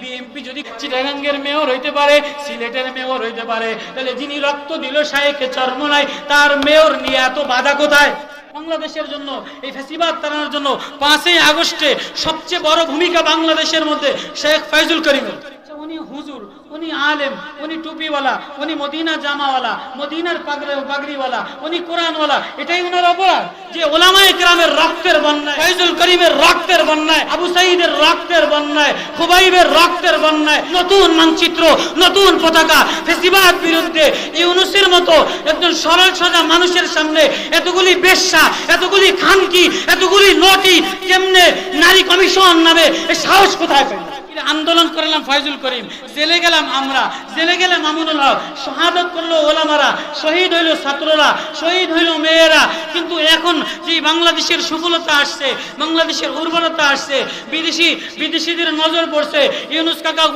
BMP যদি চিটাগাঙ্গের mayor হইতে পারে, সিলেটের মেয়র হইতে পারে, তাহলে যিনি রক্ত দিল শায়েখে নাই তার মেয়র নিয়ে এত বাধা কোথায়? বাংলাদেশের জন্য, এই ফেসিবাদ তাড়ানোর জন্য পাঁচই আগস্টে সবচেয়ে বড় ভূমিকা বাংলাদেশের মধ্যে, শেখ ফাইজুল করিমের। উনি হুজুর উনি আলেম, উনি টুপিওয়ালা, উনি মদিনা জামাওয়ালা, মদিনার পাগড়ে পাগড়িওয়ালা উনি কোরআনওয়ালা, এটাই ওনার অপরাধ। যে ওলামায়ে কেরামের রক্তের বন্যায় ফাইজুল করিমের রক্তের বন্যায়, আবু সাইদের রক্তের বন্যায়, খুবাইবের রক্তের বন্যায়, নতুন মানচিত্র, নতুন পতাকা, ফেসিবাদ বিরুদ্ধে ইউনুসের মতো একজন সরল সোজা মানুষের সামনে এতগুলি বেশ্যা, এতগুলি খানকি, এতগুলি নটি কেমনে নারী কমিশন নামে সাহস কোথায় পেল? আন্দোলন করলাম ফয়জুল করিম। জেলে গেলাম আমরা। জেলে গেলে মামুনুল হক। শাহাদত করল ওলামারা। শহীদ হইল ছাত্ররা। শহীদ হইল মেয়েরা। কিন্তু এখন যে বাংলাদেশের সফলতা আসছে, বাংলাদেশের উর্বরতা আসছে, বিদেশি, বিদেশিদের নজর পড়ছে, ইউনুস কাকা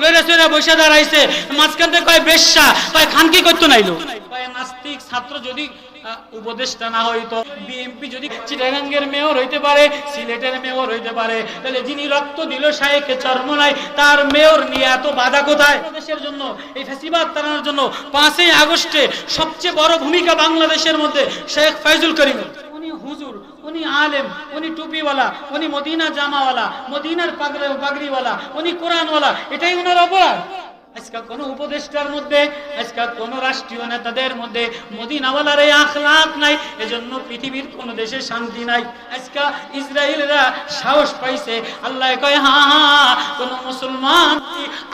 লইরা চইরা বসে দাঁড়াইছে, মাঝখান থেকে কয় বেশ্যা, কয় খানকি করতো নাইলো। নাস্তিক ছাত্র যদি উপদেষ্টা না হইতো বিএমপি যদি চিটাগাঙ্গের মেয়র হইতে পারে, সিলেটের মেয়র হইতে পারে, তাহলে যিনি রক্ত দিল শায়েখে চরমনায়, তার মেয়র নিয়ে এত বাধা কোথায়? দেশের জন্য, এই ফেসিবাদ তাড়ানোর জন্য পাঁচই আগস্টে সবচেয়ে বড় ভূমিকা বাংলাদেশের মধ্যে শেখ ফাইজুল করিমের উনি হুজুর, উনি আলেম, উনি টুপিওয়ালা, উনি মদিনা জামাওয়ালা, মদিনার পাগড়ে পাগড়িওয়ালা, উনি কোরআনওয়ালা, এটাই ওনার অপরাধ। আজকে কোন উপদেষ্টার মধ্যে, আজকে কোন রাষ্ট্রীয় নেতাদের মধ্যে মদিনাওয়ালার এই আখলাক নাই, এজন্য পৃথিবীর কোন দেশে শান্তি নাই। আজকে ইসরায়েলরা সাহস পাইছে, আল্লাহ কয়, হা হা কোন মুসলমান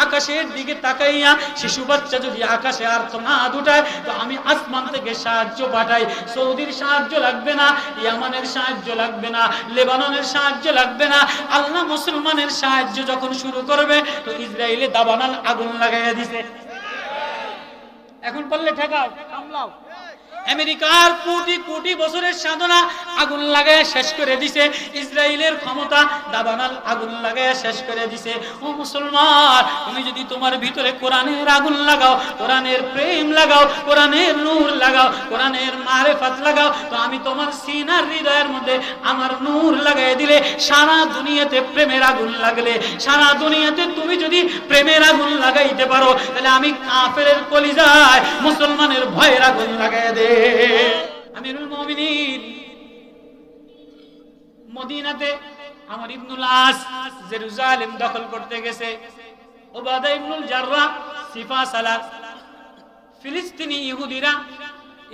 আকাশের দিকে তাকাইয়া শিশু বাচ্চা যদি আকাশে আর তো না দুটায় তো আমি আসমান থেকে সাহায্য পাঠাই। সৌদির সাহায্য লাগবে না, ইয়ামানের সাহায্য লাগবে না, লেবাননের সাহায্য লাগবে না। আল্লাহ মুসলমানের সাহায্য যখন শুরু করবে, তো ইসরায়েলে দাবানাল আগুন লাগাইয়া দিছে। এখন পারলে ঠেকাও কামলাও। আমেরিকার কোটি কোটি বছরের সাধনা আগুন লাগায় শেষ করে দিছে। ইসরায়েলের ক্ষমতা দাবানাল আগুন লাগায় শেষ করে দিছে। ও মুসলমান, তুমি যদি তোমার ভিতরে কোরআনের আগুন লাগাও, কোরআনের প্রেম লাগাও, কোরআনের নূর লাগাও, কোরআনের মারেফাত লাগাও, তো আমি তোমার সিনার হৃদয়ের মধ্যে আমার নূর লাগাই দিলে সারা দুনিয়াতে প্রেমের আগুন লাগলে। সারা দুনিয়াতে তুমি যদি প্রেমের আগুন লাগাইতে পারো, তাহলে আমি কাফের কলিজায় মুসলমানের ভয়ের আগুন লাগাই দে আমিরুল মুমিনিন। মদিনাতে আমার ইবনুল আস জেরুজালেম দখল করতে গেছে। ওবাদা ইবনুল জাররা সিফা সালাত। ফিলিস্তিনি ইহুদিরা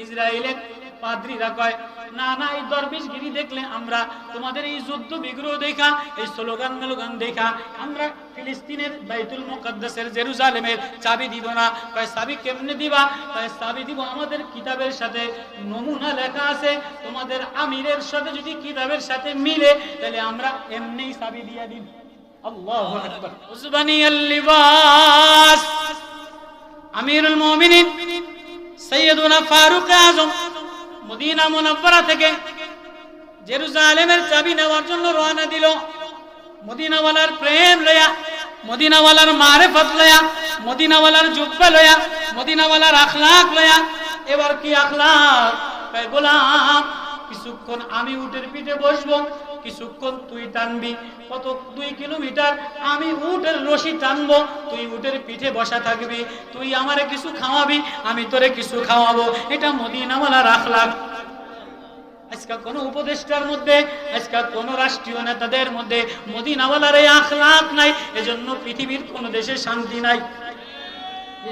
ইসরায়েলের পাদ্রীরা কয়, না না, এই দরবেশগিরি দেখলে আমরা তোমাদের এই যুদ্ধ বিগ্রহ দেখা, এই স্লোগান মেলোগান দেখা, আমরা ফিলিস্তিনের বাইতুল মুকাদ্দাসের জেরুজালেমের চাবি দিব না। কয়, চাবি কেমনে দিবা? কয়, চাবি দিব আমাদের কিতাবের সাথে, নমুনা লেখা আছে, তোমাদের আমিরের সাথে যদি কিতাবের সাথে মিলে, তাহলে আমরা এমনিই চাবি দিয়ে দিব। আল্লাহু আকবার। উসবানিয়াল লিবাস। আমিরুল মুমিনিন সৈয়দুনা ফারুক আজম। মদিনা মুনাফফরা থেকে জেরুজালেমের চাবি নেওয়ার জন্য রওনা দিল। মদিনাওয়ালার প্রেম লয়া, মদিনাওয়ালার মারে মারেফত লয়া, মদিনাওয়ালার জুব্বা লয়া, মদিনাওয়ালার আখলাক লয়া। এবার কি আখলাক গোলাম, কিছুক্ষণ আমি উটের পিঠে বসবো কিছুক্ষণ তুই টানবি। কত দুই কিলোমিটার আমি উটের রশি টানবো। তুই উটের পিঠে বসা থাকবি। তুই আমারে কিছু খাওয়াবি, আমি তোরে কিছু খাওয়াবো। এটা মদিনাওয়ালা রাখলাম আজকে কোন উপদেষ্টার মধ্যে, আজকে কোন রাষ্ট্রীয় নেতাদের মধ্যে মদিনাওয়ালার এই আখলাক নাই। এজন্য পৃথিবীর কোন দেশে শান্তি নাই।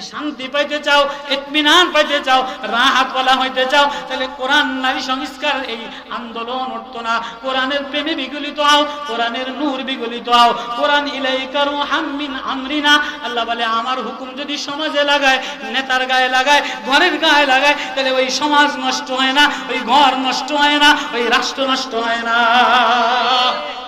শান্তি পাইতে চাও, ইতমিনান পাইতে চাও রাহাত বলা হইতে চাও, তাহলে কোরআন নারী সংস্কার এই আন্দোলন উঠতো না। কোরআনের প্রেমে বিগলিত হও, কোরআনের নূর বিগলিত হও। কোরআন ইলাইকারু হাম্মিন আমরিনা। আল্লাহ বলে, আমার হুকুম যদি সমাজে লাগায়, নেতার গায়ে লাগায়, ঘরের গায়ে লাগায়, তাহলে ওই সমাজ নষ্ট হয় না, ওই ঘর নষ্ট হয় না, ওই রাষ্ট্র নষ্ট হয় না।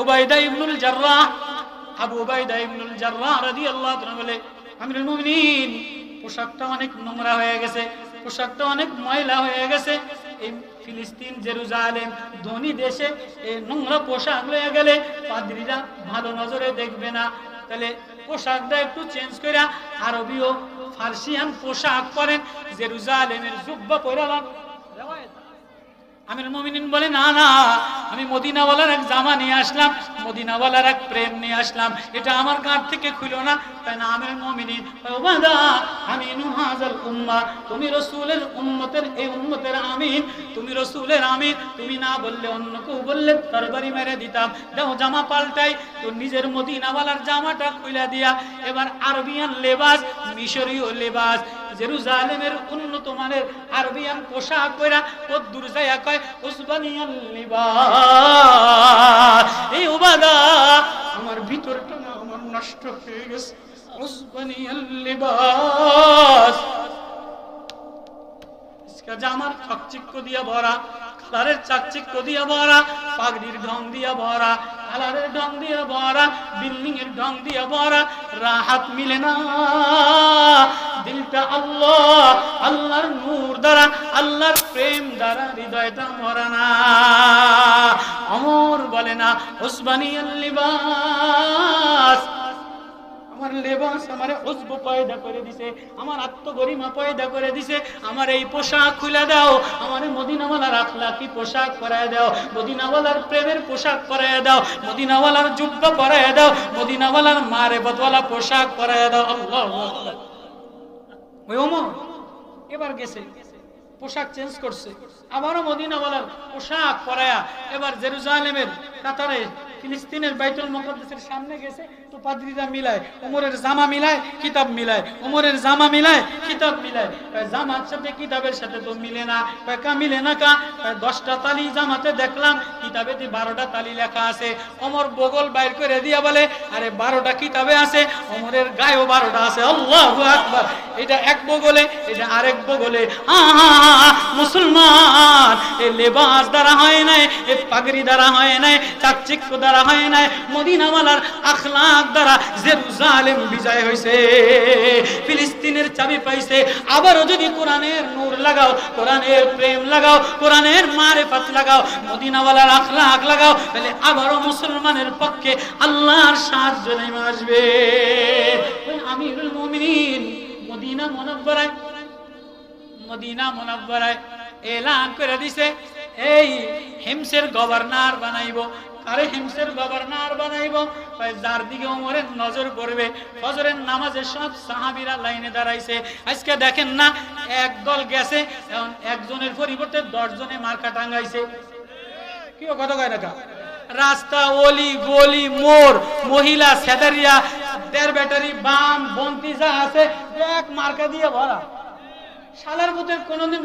ওবাইদা ইবনুল জাররাহ, আবু উবাইদা ইবনুল জাররাহ রাদিয়াল্লাহু তাআলা বলে, আমিরুল মুমিনিন, পোশাকটা অনেক নোংরা হয়ে গেছে, পোশাকটা অনেক ময়লা হয়ে গেছে, এই ফিলিস্তিন, জেরুজালেম, ধনী দেশে এই নোংরা পোশাক লয়ে গেলে পাদ্রীরা ভালো নজরে দেখবে না। তাহলে পোশাকটা একটু চেঞ্জ করে আরবীয়, ফার্সিয়ান পোশাক পরেন, জেরুজালেমের জুব্বা পরালাম আমির মুমিনিন বলে, না না, আমি মদিনাওয়ালার এক জামা নিয়ে আসলাম, মদিনাওয়ালার এক প্রেম নিয়ে আসলাম। এটা আমার গাঁট থেকে খুলো না। তাই না, আমির মুমিনিন আমি নুহাজাল উম্মা, তুমি রসুলের উম্মতের, এই উম্মতের আমিন। তুমি রসুলের আমিন, তুমি না বললে অন্য কেউ বললে তরবারি মেরে দিতাম। দেখো জামা পাল্টাই তো নিজের মদিনাওয়ালার জামাটা খুলে দিয়া। এবার আরবিয়ান লেবাস, মিশরীয় লেবাস জেরুজালেমের উন্নত মানের আরবিয়ান পোশাক পরা কদ্দুর যায়া কয় উসবানিয়াল লিবাস। এই ওবাদা আমার ভিতরটা না আমার নষ্ট হয়ে গেছে। উসবানিয়াল লিবাস। জামার চকচিক্য দিয়া ভরা কালারের চাকচিক্য দিয়া ভরা, পাগড়ির ঢং দিয়া ভরা কালারের ডং দিয়ে ভরা বিল্ডিং এর ডং দিয়ে ভরা রাহাত মিলে না। দিলটা আল্লাহ, আল্লাহর নূর দ্বারা, আল্লাহর প্রেম দ্বারা হৃদয়টা মরা না। অমর বলে না, ওসমানি লিবাস। আমার লেবাস, আমার উজব পয়দা করে দিছে, আমার আত্মগরিমা পয়দা করে দিছে, আমার এই পোশাক খুলে দাও, আমার মদিনাওয়ালার আখলাকি পোশাক পরায় দাও, মদিনাওয়ালার প্রেমের পোশাক দাও, মদিনাওয়ালার দাও, মদিনাওয়ালার মারে বদওয়ালা পোশাক পরায় দাও ওই এবার গেছে, পোশাক চেঞ্জ করছে, আবারও মদিনাওয়ালার পোশাক পরায়া, এবার জেরুজালেমের কাতারে ফিলিস্তিনের বাইতুল মুকদ্দাসের সামনে গেছে, তো পাদ্রীরা মিলায়, ওমরের জামা মিলায়, কিতাব মিলায়, ওমরের জামা মিলায়, কিতাব মিলায়। জামার সাথে কিতাবের সাথে তো মিলে না। কা মিলে না কা? দশটা তালি জামাতে দেখলাম, কিতাবেতে বারোটা তালি লেখা আছে। ওমর বগল বাইর করে দিয়া বলে, আরে, বারোটা কিতাবে আছে, ওমরের গায়েও বারোটা আছে। আল্লাহ আকবার। এটা এক বগলে, এটা আরেক বগলে। মুসলমান, এ লেবাস দ্বারা হয় নাই, এ পাগড়ি দ্বারা হয় নাই, চাকচিক্য দ্বারা হয় নাই, মদিনাওয়ালার আখলাক দ্বারা জেরুজালেম বিজয় হয়েছে ফিলিস্তিনের চাবি পাইছে। আবারও যদি কোরআনের নূর লাগাও, কোরআনের প্রেম লাগাও, কোরআনের মারেফাত লাগাও, মদিনাওয়ালার আখলাক লাগাও, তাহলে আবারও মুসলমানের পক্ষে আল্লাহর সাহায্য নেমে আসবে। আমিরুল মুমিনিন, মদিনা মনব্বরায়, মদিনা মুনাব্বারায় এলান করে দিছে, এই হিমসের গভর্নর বানাইব। আরে হিমসের গভর্নর বানাইব। কয়, যার দিকে ওমরের নজর পড়বে, ফজরের নামাজে সব সাহাবীরা লাইনে দাঁড়াইছে। আজকে দেখেন না, এক দল গেছে, এখন একজনের পরিবর্তে দশ জনে মার্কা টাঙ্গাইছে। কি কথা কয় না কা? রাস্তা, অলি, গলি, মোর, মহিলা, সেদারিয়া, দেড় ব্যাটারি, বাম, বন্তি যা আছে, এক মার্কা দিয়ে ভরা। শালার মধ্যে কোনোদিন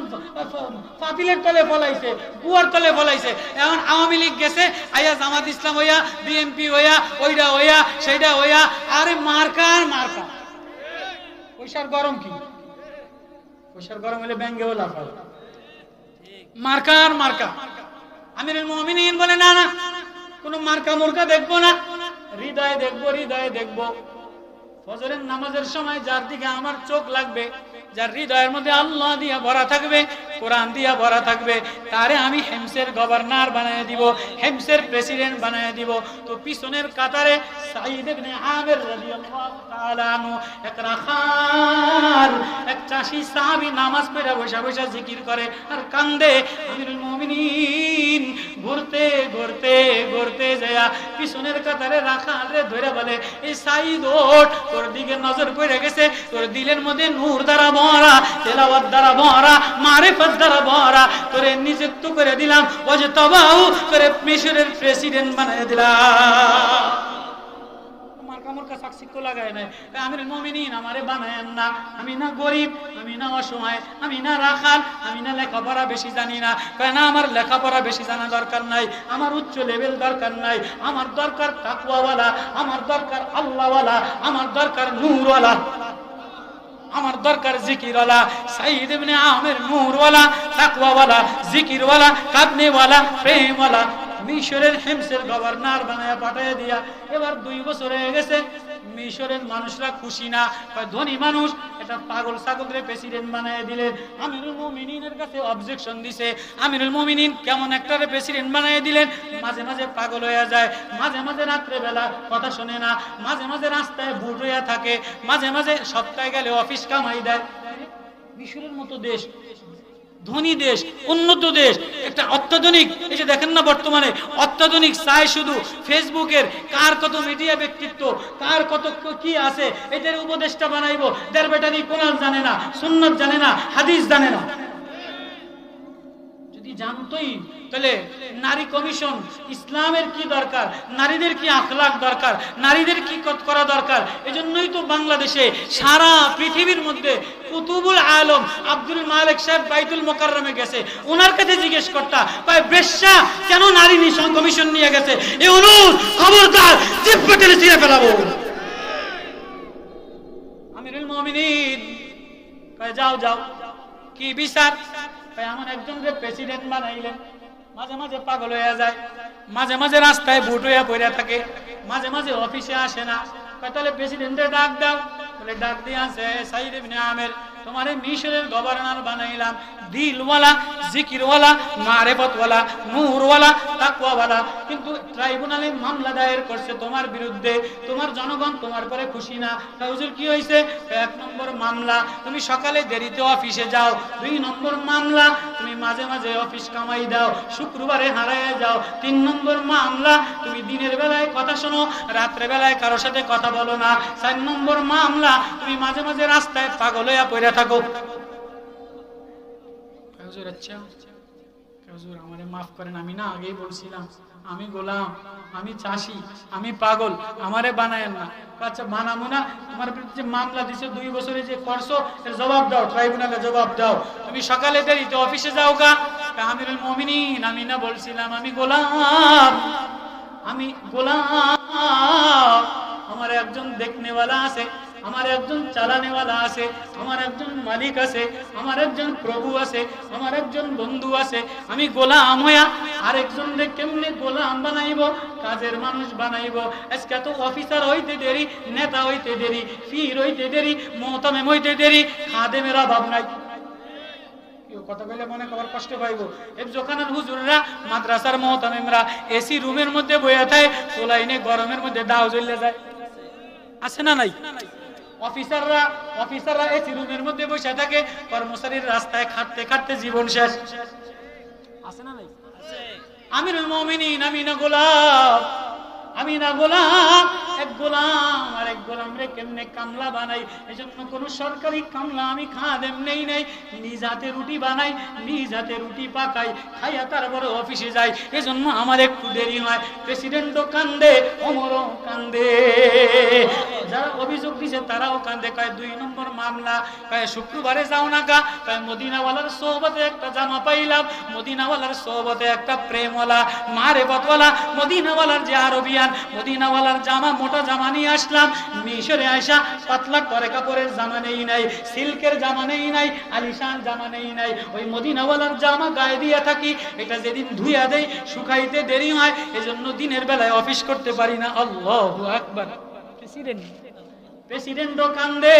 পাতিলের তলে ফলাইছে, বুয়ার তলে ফলাইছে। এখন আওয়ামী লীগ গেছে আইয়া জামাত ইসলাম হইয়া বিএনপি হইয়া ওইটা হইয়া সেইটা হইয়া, আরে মার্কা আর মার্কা পয়সার গরম কি? পয়সার গরম হলে ব্যাঙ্গেও লাফাল মার্কা আর মার্কা আমিরুল মুমিনিন বলে, না না, কোনো মার্কা মুর্কা দেখব না। হৃদয়ে দেখব হৃদয়ে দেখব। ফজরের নামাজের সময় যার দিকে আমার চোখ লাগবে যার হৃদয়ের মধ্যে আল্লাহ দিয়া ভরা থাকবে, কোরআন দিয়া ভরা থাকবে, তারে আমি হেমসের গভর্নর বানিয়ে দিব, হেমসের প্রেসিডেন্ট বানিয়ে দিব। তো পিছনের কাতারে এক চাষি নামাজ পড়ে বসে বসে জিকির করে আর কান্দে ঘুরতে ঘুরতে ঘুরতে যায় পিছনের কাতারে রাখালে ধরে বলে, এই সাইদ, ওঠ, তোর দিকে নজর পড়ে গেছে, তোর দিলের মধ্যে নূর দ্বারা ভরা, তেলাওয়াত দ্বারা ভরা, মারিফত দ্বারা ভরা, তোরে নিযুক্ত করে দিলাম ও যে তোরে মিশরের প্রেসিডেন্ট বানিয়ে দিলাম। আমার কামড়কা সাকসিক্য লাগায় নাই। আমির মমিনিন, আমারে বানায়েন না। আমি না গরিব, আমি না অসহায়, আমি না রাখাল, আমি না লেখাপড়া বেশি জানি না। কয়, না, আমার লেখাপড়া বেশি জানা দরকার নাই, আমার উচ্চ লেভেল দরকার নাই, আমার দরকার তাকুয়াওয়ালা আমার দরকার আল্লাহওয়ালা, আমার দরকার নূরওয়ালা, আমার দরকার জিকিরওয়ালা সাইদ ইবনে আমের নূরওয়ালা, তাকওয়াওয়ালা, জিকিরওয়ালা, কাঁদনেওয়ালা, প্রেমওয়ালা মিশরের হেমসের গভর্নর বানায় পাঠিয়ে দিয়া এবার দুই বছর হয়ে গেছে, মিশরের মানুষরা খুশি না। ধনী মানুষ, এটা পাগল ছাগলরে প্রেসিডেন্ট বানায় দিলেন। আমিরুল মুমিনিনের কাছে অবজেকশন দিছে। আমিরুল মুমিনিন কেমন একটা প্রেসিডেন্ট বানায় দিলেন, মাঝে মাঝে পাগল হয়ে যায়। মাঝে মাঝে রাত্রে বেলা কথা শোনে না, মাঝে মাঝে রাস্তায় বুট হইয়া থাকে, মাঝে মাঝে সপ্তাহে গেলে অফিস কামাই দেয়। মিশরের মতো দেশ ধনী দেশ, উন্নত দেশ, একটা অত্যাধুনিক, এই যে দেখেন না বর্তমানে, অত্যাধুনিক চাই শুধু ফেসবুকের কার কত মিডিয়া ব্যক্তিত্ব, কার কত কি আছে, এদের উপদেশটা বানাইবো, দেড় বেটারি কোরআন জানে না, সুন্নত জানে না, হাদিস জানে না। যদি জানতোই, তাহলে নারী কমিশন ইসলামের কি দরকার? নারীদের কি আখলাক দরকার? নারীদের কি করা দরকার? এজন্যই তো বাংলাদেশে সারা পৃথিবীর মধ্যে কুতুবুল আলম আব্দুল মালিক সাহেব বাইতুল মোকাররমে গেছে। ওনার কাছে জিজ্ঞেস করতা, ভাই, বেশ্যা, কেন নারী কমিশন নিয়ে গেছে? এই অনুরোধ, খবরদার জিপ পেটেলে ছিঁড়ে ফেলাবো। আমিরুল মুমিনিন যাও যাও। কি বিচার? কয় এমন একজনকে প্রেসিডেন্ট বানাইলেন, মাঝে মাঝে পাগল হয়ে যায়, মাঝে মাঝে রাস্তায় ভোট হইয়া পড়ে থাকে, মাঝে মাঝে অফিসে আসে না। তাহলে প্রেসিডেন্টের ডাক দাও ডাক দিয়ে আসে সাইদ ইবনে আমের। তোমারে মিশরের গভর্নর বানাইলাম, দিলওয়ালা, জিকিরওয়ালা, মারেফতওয়ালা, নূরওয়ালা, তাকওয়াওয়ালা। কিন্তু ট্রাইব্যুনালে মামলা দায়ের করছে তোমার বিরুদ্ধে। তোমার জনগণ তোমার পরে খুশি না। হুজুর, কি হয়েছে? এক নম্বর মামলা, তুমি সকালে দেরিতে অফিসে যাও। দুই নম্বর মামলা, তুমি মাঝে মাঝে অফিস কামাই দাও, শুক্রবারে হারাইয়া যাও। তিন নম্বর মামলা, তুমি দিনের বেলায় কথা শোনো রাত্রে বেলায় কারোর সাথে কথা বলো না। চার নম্বর মামলা, তুমি মাঝে মাঝে রাস্তায় পাগল হইয়া পড়ে থাকো। হুজুর আচ্ছা হুজুর আমারে মাফ করেন, আমি না আগেই বলছিলাম, আমি গোলাম, আমি চাষি, আমি পাগল, আমারে বানায়েন না। আচ্ছা বানাবো না? তোমার মামলা দিছে, দুই বছরে যে করছ জবাব দাও, ট্রাইব্যুনালে জবাব দাও। তুমি সকালে দেরিতে অফিসে যাও গা। আমিরুল মুমিনিন, আমি না বলছিলাম, আমি গোলাম আমি গোলাম। আমার একজন দেখনেওয়ালা আছে আমার একজন চালানেওয়ালা আছে, আমার একজন মালিক আছে, আমার একজন প্রভু আছে, আমার একজন বন্ধু আছে, আমি গোলাম হইয়া আরেকজন কেমনে গোলাম বানাইব, কাজের মানুষ বানাইব? আজকে তো অফিসার হইতে দেরি, নেতা হইতে দেরি ফির হইতে দেরি মোহতামেম হইতে দেরি, খাদেমের অভাব নাই। কথা মনে কষ্ট হুজুররা, মাদ্রাসার এসি রুমের মধ্যে বইয়া গরমের মধ্যে দাও যায়। আছে না নাই? অফিসাররা অফিসাররা এসি রুমের মধ্যে বসে থাকে, কর্মচারীর রাস্তায় খাটতে খাটতে জীবন শেষ। আছে না নাই? আমিরুল মুমিনিন আমি না গোলাপ আমি না গোলাম, এক গোলাম। আর এক গোলাম রে কেমনে কামলা বানাই? এই জন্য কোন সরকারি কামলা আমি খাদেম নেই নেই। নিজ হাতে রুটি বানাই, নিজ হাতে রুটি পাকাই, খাইয়া তারপরে অফিসে যাই। এই জন্য আমার একটু দেরি হয় প্রেসিডেন্টও কান্দে অমরও কান্দে। যারা অভিযোগ দিছে তারাও কান্দে। কয়, দুই নম্বর মামলা। কয়, শুক্রবারে যাও না গা। কয়, মদিনাওয়ালার সোহবতে একটা জামা পাইলাম। মদিনাওয়ালার সোহবতে একটা প্রেমওয়ালা, মারে বতওয়ালা মদিনাওয়ালার যে আরবিয়ান মদিনাওয়ালার জামা, মোটা জামা নিয়ে আসলাম। মিশরে আয়সা পাতলা করে কাপড়ের জামা নেই নাই সিল্কের জামা নেই নাই আলিশান জামা নেই। নাই ওই মদিনাওয়ালার জামা গায়ে দিয়ে থাকি এটা যেদিন ধুইয়া দেই শুকাইতে দেরি হয় এজন্য দিনের বেলায় অফিস করতে পারি না। আল্লাহ আকবার। প্রেসিডেন্ট। প্রেসিডেন্টও কান্দে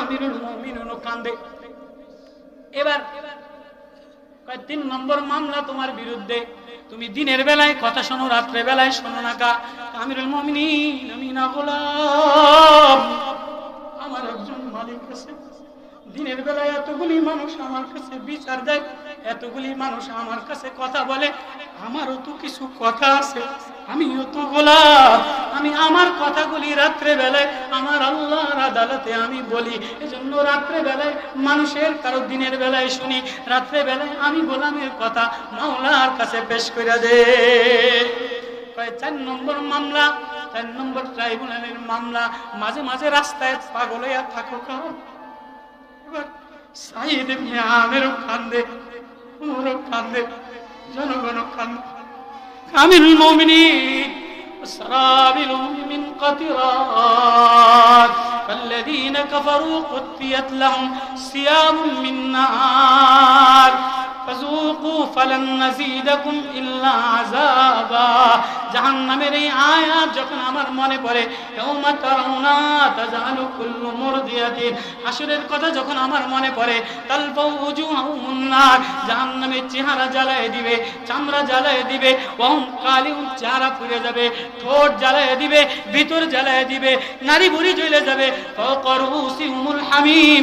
আমিরুল মুমিনুনও কান্দে। এবার তিন নম্বর মামলা তোমার বিরুদ্ধে। তুমি দিনের বেলায় কথা শোনো রাত্রে বেলায় শোনো না গা। আমিরুল মমিনি আমি না গোলাম। আমার একজন মালিক আছে। দিনের বেলায় এতগুলি মানুষ আমার কাছে বিচার দেয়, এতগুলি মানুষ আমার কাছে কথা বলে, আমারও তো কিছু কথা আছে। আমিও তো গোলাম আমি আমার কথাগুলি রাত্রে বেলায় আমার আল্লাহর আদালতে আমি বলি। এজন্য রাত্রে বেলায় মানুষের কারও দিনের বেলায় শুনি। রাত্রে বেলায় আমি গোলামের কথা মাওলার কাছে পেশ করে দে কয় চার নম্বর মামলা, চার নম্বর ট্রাইব্যুনালের মামলা। মাঝে মাঝে রাস্তায় পাগল হইয়া থাকো কারণ। এবার সাইদ আমেরও কান্দে ওমরও কান্দে, জনগণও কান্দে। عن المؤمنين والسرابل من قطران فالذين كفروا قتيت لهم صيام من نار ফাযুকু ফালান নাযীদাকুম ইল্লা আযাবা জাহান্নামের এই আয়াত যখন আমার মনে পড়ে, ইয়াউমা তারাউনা তাজালু কুল্লু মুরদিয়াতিন। হাশরের কথা যখন আমার মনে পড়ে তালবাউ উজুহাহুম নার জাহান্নামের চেহারা জ্বালায় দিবে, চামড়া জ্বালায় দিবে ওহম কালিউ চেহারা পুড়ে যাবে, ঠোঁট জ্বালায় দিবে, ভিতর জ্বালায় দিবে নারী বুড়ি জ্বলে যাবে। ফাকারুসিহুমুল হামিম।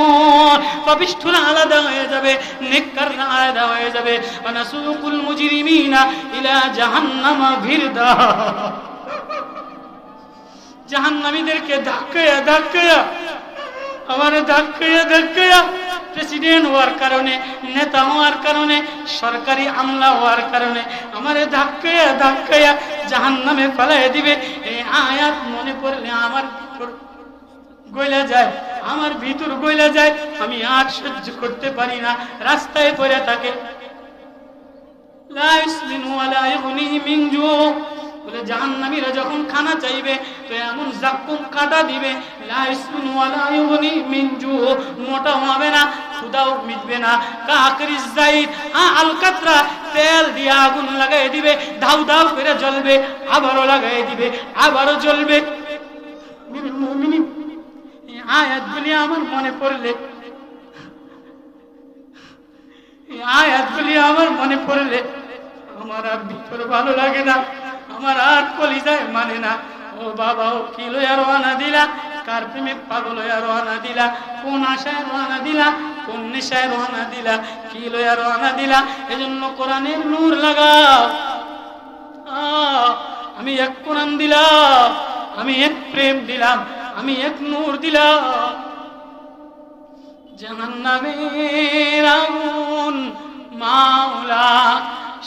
পাপিষ্ঠরা আলাদা হয়ে যাবে, নেককাররা আলাদা হয়ে যাবে। ওয়ানাসুকুল মুজরিমিনা ইলা জাহান্নামা ভিরদা জাহান্নামীদেরকে ধাক্কায়া ধাক্কায়া আমার ধাক্কায়া ধাক্কায়া। প্রেসিডেন্ট হওয়ার কারণে, নেতা হওয়ার কারণে, সরকারি আমলা হওয়ার কারণে আমার ধাক্কায়া ধাক্কায়া জাহান নামে ফেলাই দিবে। এই আয়াত মনে পড়লে আমার গইলা যায়, আমার ভিতর গইলা যায়, আমি আর সহ্য করতে পারি না, রাস্তায় পড়ে থাকে। আলকাতরা, তেল দিয়ে আগুন লাগাই দিবে, ধাউ ধাউ করে জ্বলবে, আবারও লাগাই দিবে, আবারও জ্বলবে। আয়াতগুলি আমার মনে পড়লে আয়াতগুলি আমার মনে পড়লে আমার আর ভিতরে ভালো লাগে না আমার আর কলিজায় মানে না। ও বাবা ও কি লইয়া রওনা দিলা? কার প্রেমে পাগল হইয়া রওনা দিলা? কোন আশায় রওনা দিলা? কোন নেশায় রওনা দিলা? কি লইয়া রওনা দিলা? এজন্য কোরআনের নূর আহ, আমি এক কোরআন দিলাম আমি এক প্রেম দিলাম। আমি এক নূর দিলাম। জাহান্নামের আগুন মাওলা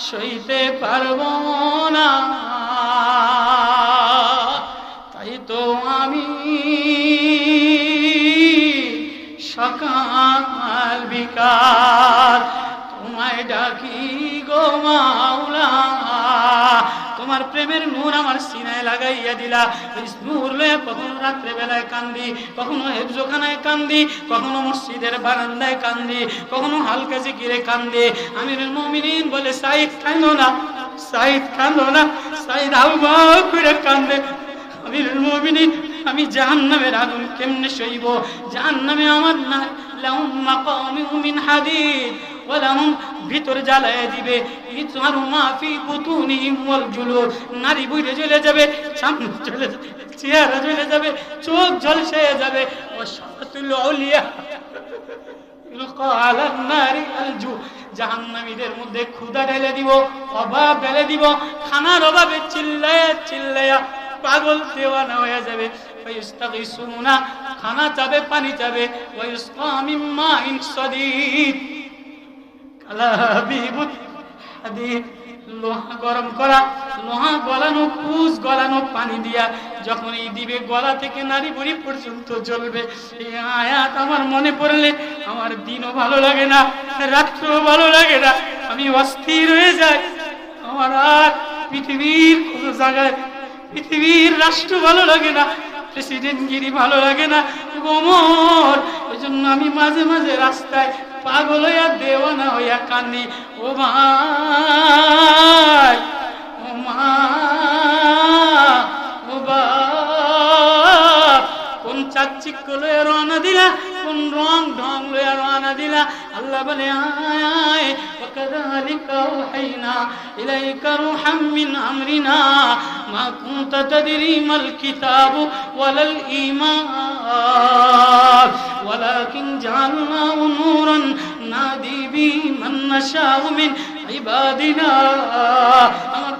সইতে পারব না। তাই তো আমি সকাল বিকাল তোমায় ডাকি গো মাওলা। তোমার প্রেমের নূর আমার সিনায় লাগাইয়া দিলা। নূর লয়ে কখনো রাত্রে বেলায় কান্দি, কখনো হেফজোখানায় কান্দি, কখনো মসজিদের বারান্দায় কান্দি, কখনো হালকা জিকিরে কান্দি। আমির মমিনিন বলে, সাইদ কান্দো না, সাইদ কান্দো না, সাইদ আউবা করে কান্দে আমির মমিনিন, আমি জাহান্নামের আগুন কেমনে সইব? জাহান্নামে আমার না লাহুম মাকামিউ মিন হাদিদ। ওয়ালাহুম, ভিতর জ্বালায় দিবে। ইতমারু মা ফি বুতুনিহিম ওয়াল জুলুদ। নারী বুইরে জ্বলে যাবে, সামনে চলে যাবে, চেহারা জ্বলে যাবে, চোখ ঝলসে যাবে। আলজু জাহান্নামীদের মধ্যে ক্ষুধা ঢেলে দিব, অভাব ঢেলে দিব। খানার অভাবে চিল্লায়া চিল্লায়া পাগল দেওয়ানা হয়ে যাবে। খানা চাবে, পানি চাবে। ওয়াইসকা কালাবিবুত হাদিদ লোহা গরম করা, লোহা গলানো পুষ গলানো, পানি দিয়া যখন এই দিবে গলা থেকে নারী বুড়ি পর্যন্ত জ্বলবে। এই আয়াত আমার মনে পড়লে আমার দিনও ভালো লাগে না, রাত্রও ভালো লাগে না, আমি অস্থির হয়ে যাই। আমার আর পৃথিবীর কোনো জায়গায়, পৃথিবীর রাষ্ট্র ভালো লাগে না প্রেসিডেন্ট গিরি ভালো লাগে না, গোমর। ওই জন্য আমি মাঝে মাঝে রাস্তায় পাগল হইয়া দেওয়ানা হইয়া কান্দি ও ভাই ও মা ও বাপ কোন চাচ্চিক্য লইয়া রওনা দিলা কোন রং ঢং লইয়া রওনা দিলা আল্লাহ বলে আয় وكذلك أوحينا إليك روحا من أمرنا ما كنت تدري ما الكتاب ولا الإيمان ولكن جعلناه نورا نادي به من نشاء من عبادنا.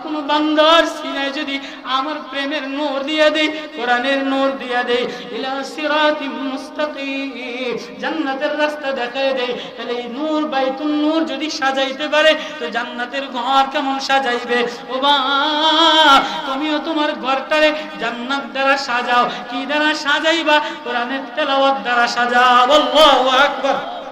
কোন বান্দার সিনায় যদি আমার প্রেমের নূর দিয়ে দেই, কোরআনের নূর দিয়ে দেই, ইলা সিরাতিম মুস্তাকিম, জান্নাতের রাস্তা দেখায় দেই, তাহলে এই নূর, বাইতুন নূর যদি সাজাইতে পারে, তো জান্নাতের ঘর কেমন সাজাইবে? ও তুমিও তোমার ঘরটারে জান্নাত দ্বারা সাজাও। কি দ্বারা সাজাইবা? কোরআনের তেলাওয়াত দ্বারা সাজাও। আল্লাহু আকবার।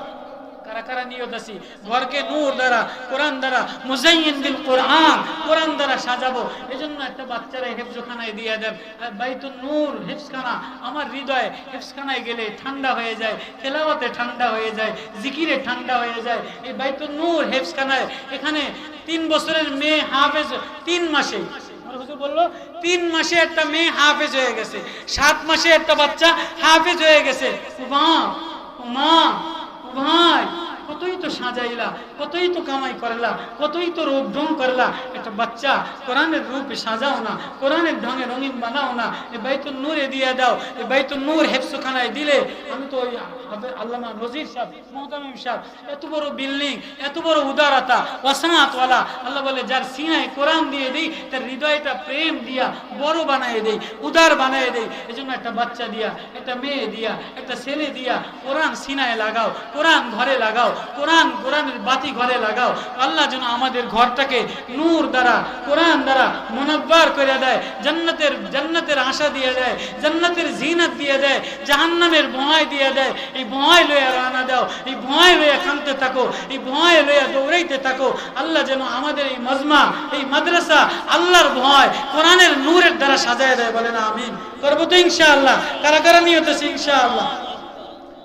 কারা নিয়ত আছি। ঘরকে নূর দ্বারা, কোরআন দ্বারা, মুজাইয়িন বিল কোরআন কোরআন দ্বারা সাজাবো। এজন্য একটা বাচ্চারা হেফজখানায় দিয়ে দেন। আর বাইতুন নূর হেফসখানা আমার হৃদয়ে হেফসখানায় গেলে ঠান্ডা হয়ে যায়, তেলাওয়াতে ঠান্ডা হয়ে যায়, জিকিরে ঠান্ডা হয়ে যায়। এই বাইতুন নূর হেফসখানায় এখানে তিন বছরের মেয়ে হাফেজ তিন মাসে। বলল, তিন মাসে একটা মেয়ে হাফেজ হয়ে গেছে। সাত মাসে একটা বাচ্চা হাফেজ হয়ে গেছে। মা মা ভাই কতই তো সাজাইলা, কতই তো কামাই করলা, কতই তো রূপ ঢং করলা, একটা বাচ্চা কোরআনের রূপে সাজাও না, কোরআনের ঢঙে রঙিন বানাও না এই বাইতুল নূরে দিয়ে দাও এই বাইতুল নূর হেফসুখানায় দিলে, আমি তো ওই আল্লামা নজির সাহেব সাহেব, এত বড় বিল্ডিং, এত বড় উদারতা, ওয়াসানাতওয়ালা, আল্লাহ বলে, যার সিনায় কোরআন দিয়ে দিই, তার হৃদয়টা প্রেম দিয়া বড় বানায় দেই, উদার বানায় দেই, এজন্য একটা বাচ্চা দিয়া, একটা মেয়ে দিয়া, একটা ছেলে দিয়া কোরআন সিনায় লাগাও, কোরআন ঘরে লাগাও কোরআন কোরআনের বাতি ঘরে লাগাও। আল্লাহ যেন আমাদের ঘরটাকে নূর দ্বারা, কোরআন দ্বারা মনব্বার করে দেয়, জান্নাতের জান্নাতের আশা দিয়ে দেয়, জান্নাতের জিনাত দিয়ে দেয়, জাহান্নামের ভয় দিয়ে দেয়। এই ভয় লইয়া রানা দাও, এই ভয় লইয়া কানতে থাকো, এই ভয় লইয়া দৌড়াইতে থাকো। আল্লাহ যেন আমাদের এই মজমা, এই মাদ্রাসা আল্লাহর ভয়, কোরআনের নূরের দ্বারা সাজায় দেয় বলে না আমিন। করব তো ইনশাআল্লাহ, কারা কারা নিয়তেছে ইনশাআল্লাহ?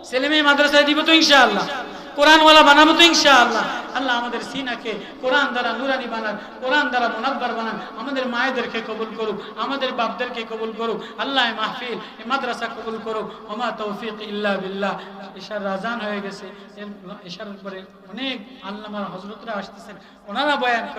ছেলে মেয়ে মাদ্রাসায় দিব তো ইনশাআল্লাহ? কোরআনওয়ালা বানাবো তো ইনশাআল্লাহ। আল্লাহ আমাদের সিনাকে কোরআন দ্বারা নুরানি বানান, কোরআন দ্বারা মোনাব্বার বানান। আমাদের মায়েদেরকে কবুল করুক, আমাদের বাপদেরকে কবুল করুক, আল্লাহ মাহফিল, এ মাদ্রাসা কবুল করুক। ওমা তৌফিক ইল্লা বিল্লাহ। এশার রাজান হয়ে গেছে। এর এশার পরে অনেক আল্লামার হজরতরা আসতেছেন। ওনারা বয়ান করে